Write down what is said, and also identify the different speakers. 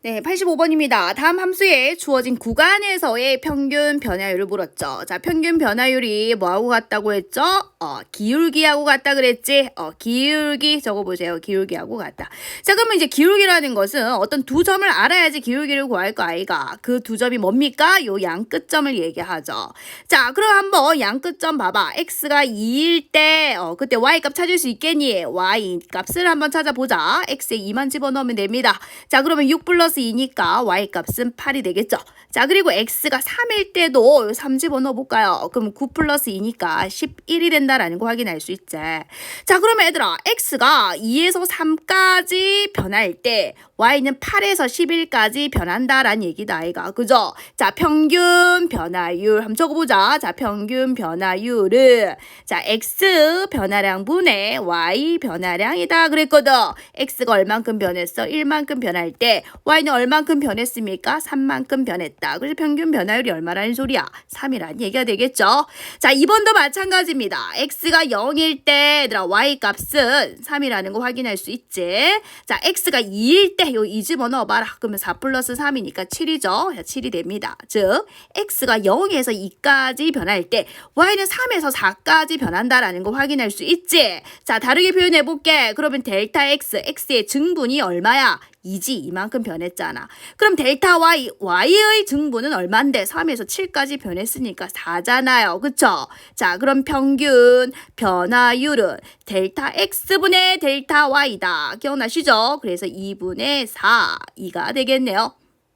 Speaker 1: 네, 85번입니다. 다음 함수에 주어진 구간에서의 평균 변화율을 물었죠. 자, 평균 변화율이 뭐하고 같다고 했죠? 어, 기울기하고 같다 그랬지? 어, 기울기 적어보세요. 기울기하고 같다. 자, 그러면 이제 기울기라는 것은 어떤 두 점을 알아야지 기울기를 구할 거 아이가. 그 두 점이 뭡니까? 요 양끝점을 얘기하죠. 자, 그럼 한번 양끝점 봐봐. x가 2일 때, 어, 그때 y 값 찾을 수 있겠니? y 값을 한번 찾아보자. x에 2만 집어넣으면 됩니다. 자, 그러면 6 플러스 2니까 y 값은 8이 되겠죠. 자, 그리고 x가 3일 때도 3 집어넣어 볼까요? 그럼 9 플러스 2니까 11이 된다라는 거 확인할 수 있지. 자, 그러면 얘들아, x가 2에서 3까지 변할 때 y는 8에서 11까지 변한다라는 얘기다, 아이가. 그죠? 자, 평균 변화율 한번 적어보자. 자, 평균 변화율은 자, x 변화량 분의 y 변화량이다 그랬거든. x가 얼만큼 변했어? 1만큼 변할 때 y 는 얼만큼 변했습니까? 3만큼 변했다. 그래서 평균 변화율이 얼마라는 소리야? 3이라는 얘기가 되겠죠. 자, 2번도 마찬가지입니다. x가 0일 때 얘들아 y 값은 3이라는 거 확인할 수 있지. 자, x가 2일 때 요 2 집어넣어 봐라. 그러면 4 플러스 3이니까 7이죠. 자, 7이 됩니다. 즉, x가 0에서 2까지 변할 때 y는 3에서 4까지 변한다라는 거 확인할 수 있지. 자, 다르게 표현해 볼게. 그러면 델타 x, x의 증분이 얼마야? 2지 이만큼 변했잖아. 그럼 델타 y, y의 증분은 얼만데? 3에서 7까지 변했으니까 4잖아요. 그쵸? 자, 그럼 평균 변화율은 델타 x분의 델타 y다. 기억나시죠? 그래서 2분의 4, 2가 되겠네요.